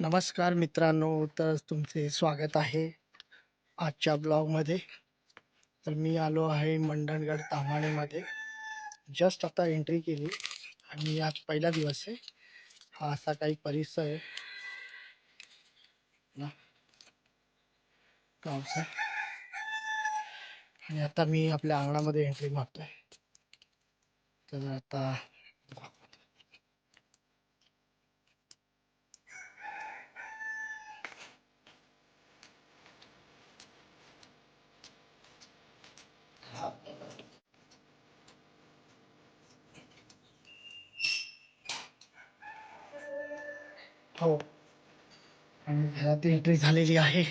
नमस्कार मित्रांनो तर तुमचे स्वागत आहे आजच्या ब्लॉगमध्ये. तर मी आलो आहे मंडणगड ताम्हाणेमध्ये. जस्ट आता एंट्री केली आणि आज पहिला दिवस आहे. हा असा काही परिसर आहे. ना? गावचा आणि आता मी आपल्या अंगणामध्ये एंट्री मारतोय. तर आता हो. आणि घरात एंट्री झालेली आहे.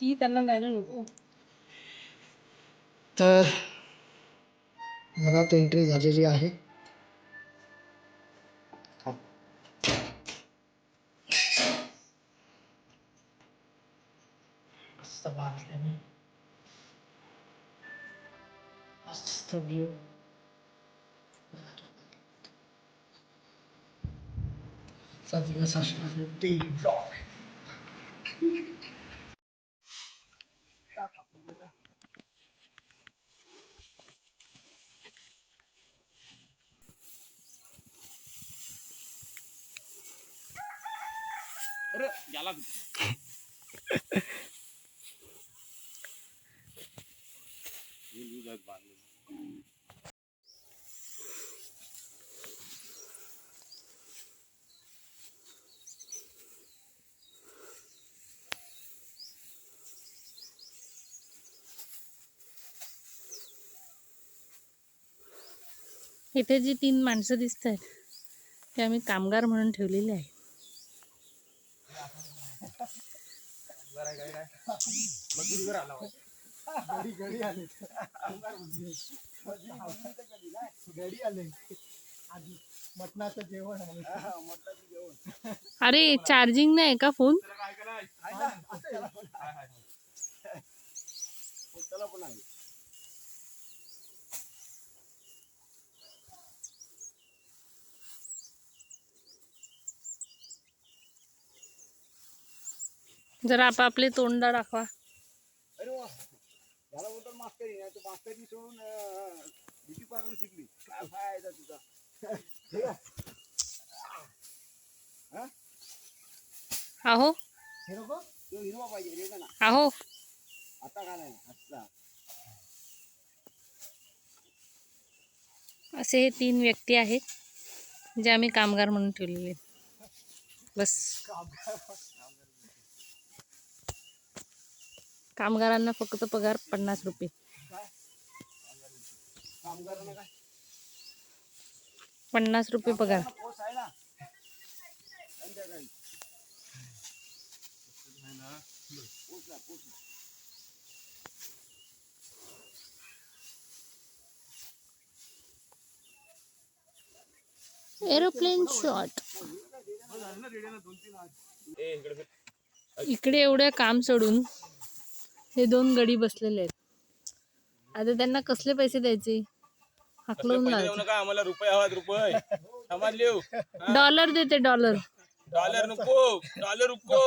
ती त्यांना जायला नको. तर घरात एंट्री झालेली आहे. मस्त मस्त Statt die Wasserstraße D-Block. Jalan. Ini juga bagus. इथे जी तीन माणसं दिसत आहेत ते आम्ही कामगार म्हणून ठेवलेले आहे. आहे अरे चार्जिंग नाही का फोन जरा आपापले तोंड दाखवा अरे वा मला बोलतो मास्टरी नाही तू मास्टरी सोडून ब्युटी पार्लर शिकली काय फायदा तुझा? ठीक आहे. आहो. असे हे तीन व्यक्ती आहेत जे आम्ही कामगार म्हणून ठेवलेले. बस. कामगारांना फक्त पगार पन्नास रुपये. पन्नास रुपये पगार. एरोप्लेन शॉट इकडे एवढं काम सोडून हे दोन गडी बसलेले आहेत. आता त्यांना कसले पैसे द्यायचे? हाकलून नका आम्हाला? रुपये हवात रुपये. लिहू. डॉलर देते डॉलर. डॉलर नको. डॉलर नको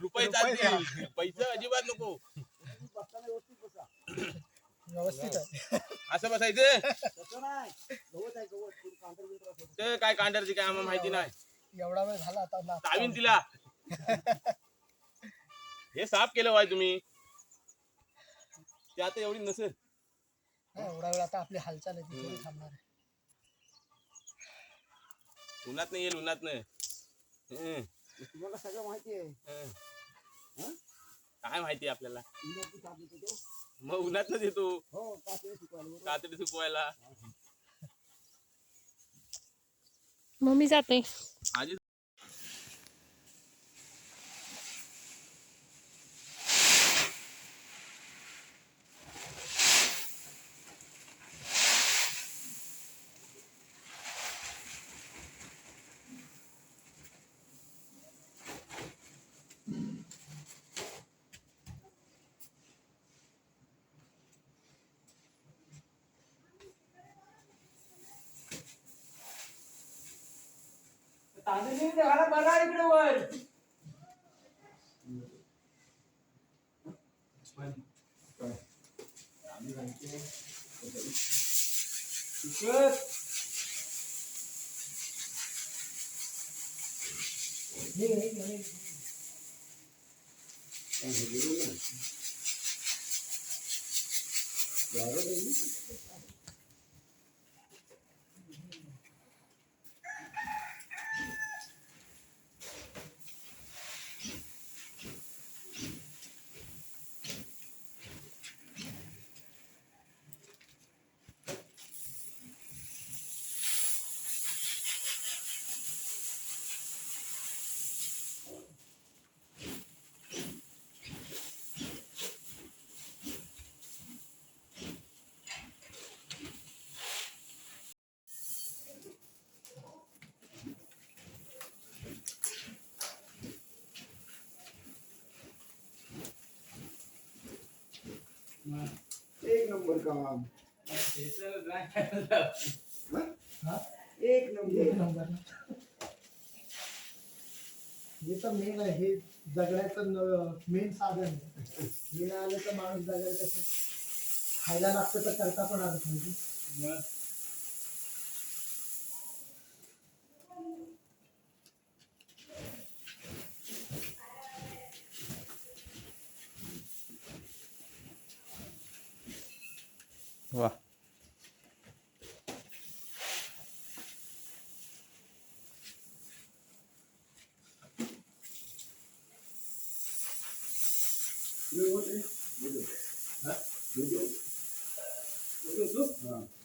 रुपये चालतील. पैसे अजिबात नको. व्यवस्थित आहे. असं बसायचं. ते काय कांडरची काय आम्हाला माहिती नाही. एवढा वेळ झाला आता तिला. हे साफ़ केलं वाय तुम्ही. ते आता एवढी नसेल. हा, एवढा वेळ आता आपली हालचाल आहे ती थोडी थांबणार आहे. उन्हात नाही येईल उन्हात नाही. तुम्हाला सगळं माहिती आहे. काय माहिती आपल्याला? उन्हात साप येतो तो मग उन्हात येतो. हो बरोबर. कातडी सुकवायला. मग मी जाते. आधी तांदूळ घाला बरा इकडे वर. तिखट. एक नंबर काम हा? एक नंबर हे तर मेन आहे हे जगण्याचं मेन साधन आहे. वेळ आलं तर माणूस जगायला कसं? खायला लागतं तर करता पण आलं पाहिजे. 是吧？没有，我这，没有，哎，没有，没有，没，啊。